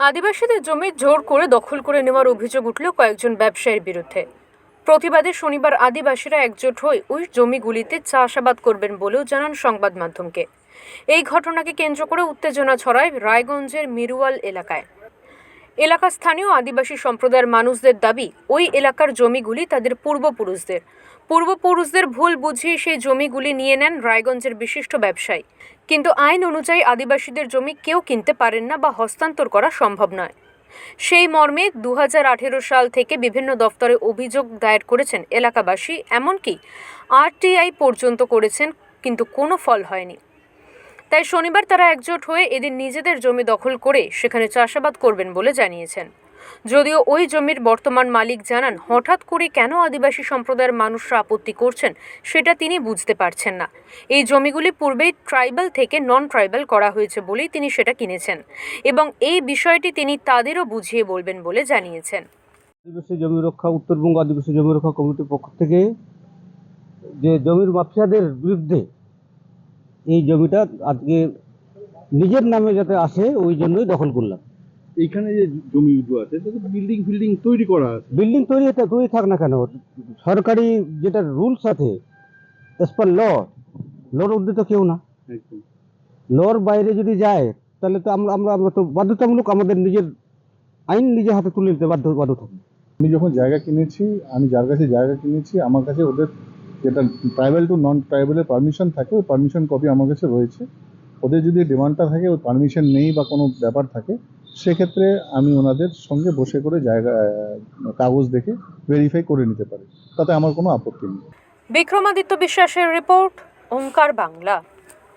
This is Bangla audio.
আদিবাসীদের জমি জোর করে দখল করে নেওয়ার অভিযোগ উঠল কয়েকজন ব্যবসায়ীর বিরুদ্ধে। প্রতিবাদে শনিবার আদিবাসীরা একজোট হয়ে ওই জমিগুলিতে চাষাবাদ করবেন বলেও জানান সংবাদ মাধ্যমকে। এই ঘটনাকে কেন্দ্র করে উত্তেজনা ছড়ায় রায়গঞ্জের মিরুয়াল এলাকায়। এলাকার স্থানীয় আদিবাসী সম্প্রদায়ের মানুষদের দাবি, ওই এলাকার জমিগুলি তাদের পূর্বপুরুষদের। পূর্বপুরুষদের ভুল বুঝিয়ে সেই জমিগুলি নিয়ে নেন রায়গঞ্জের বিশিষ্ট ব্যবসায়ী। কিন্তু আইন অনুযায়ী আদিবাসীদের জমি কেউ কিনতে পারেন না বা হস্তান্তর করা সম্ভব নয়। সেই মর্মে দু হাজার আঠেরো সাল থেকে বিভিন্ন দফতরে অভিযোগ দায়ের করেছেন এলাকাবাসী, এমনকি আরটিআই পর্যন্ত করেছেন, কিন্তু কোনো ফল হয়নি। তাই শনিবার তারা একজোট হয়ে এদিন নিজেদের জমি দখল করে সেখানে চাষাবাদ করবেন বলে জানিয়েছেন। যদিও ওই জমির বর্তমান মালিক জানান, হঠাৎ করে কেন আদিবাসী সম্প্রদায়ের মানুষরা আপত্তি করছেন সেটা তিনি বুঝতে পারছেন না। এই জমিগুলি পূর্বেই ট্রাইবাল থেকে নন ট্রাইবাল করা হয়েছে বলেই তিনি সেটা কিনেছেন এবং এই বিষয়টি তিনি তাদেরও বুঝিয়ে বলবেন বলে জানিয়েছেন। আদিবাসী জমি রক্ষা, উত্তরবঙ্গ আদিবাসী জমি রক্ষা কমিটির পক্ষ থেকে যে জমির মাফিয়াদের বিরুদ্ধে এই জমিটা আজকে নিজের নামে যাতে আসে ওই জন্যই দখল করলাম। এইখানে যে জমিগুলো আছে বিল্ডিং ফিল্ডিং তৈরি করা আছে। বিল্ডিং তৈরি তৈরি থাক না কেন সরকারি যেটা রুলস আছে এস পার ল লর ঊর্ধ্বে তো কেউ না। লর বাইরে যদি যায় তাহলে তো আমরা আমরা আমরা তো বাধ্যতামূলক আমাদের নিজের আইন নিজের হাতে তুলে নিতে বাধ্য বাধ্য থাকি। আমি যখন জায়গা কিনেছি আমি যার কাছে জায়গা কিনেছি আমার কাছে ওদের যেটা ট্রাইবেল টু নন ট্রাইবেলের পারমিশন থাকে, ওই পারমিশন কপি আমার কাছে রয়েছে। ওদের যদি ডিমান্ডটা থাকে, ওই পারমিশন নেই বা কোনো ব্যাপার থাকে, সেক্ষেত্রে আমি ওনাদের সঙ্গে বসে করে জায়গা কাগজ দেখে ভেরিফাই করে নিতে পারি। তাতে আমার কোনো আপত্তি নেই। বিক্রমাদিত্য বিশ্বাসের রিপোর্ট ওঙ্কার বাংলা